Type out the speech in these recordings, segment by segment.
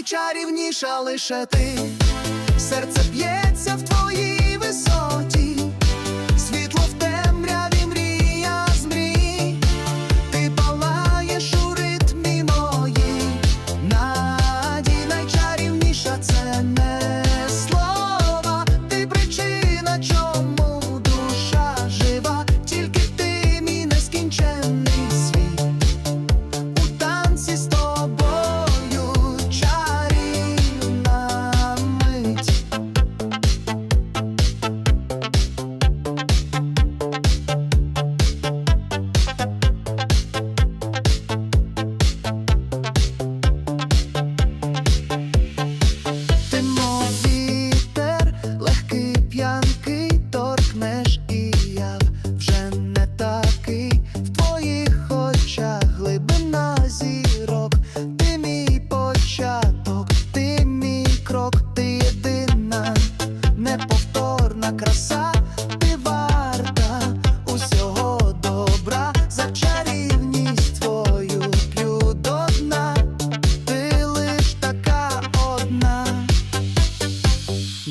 найчарівніша лише ти, серце п'є.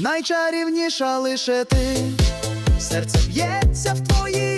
найчарівніша лише ти, серце б'ється в твоїй.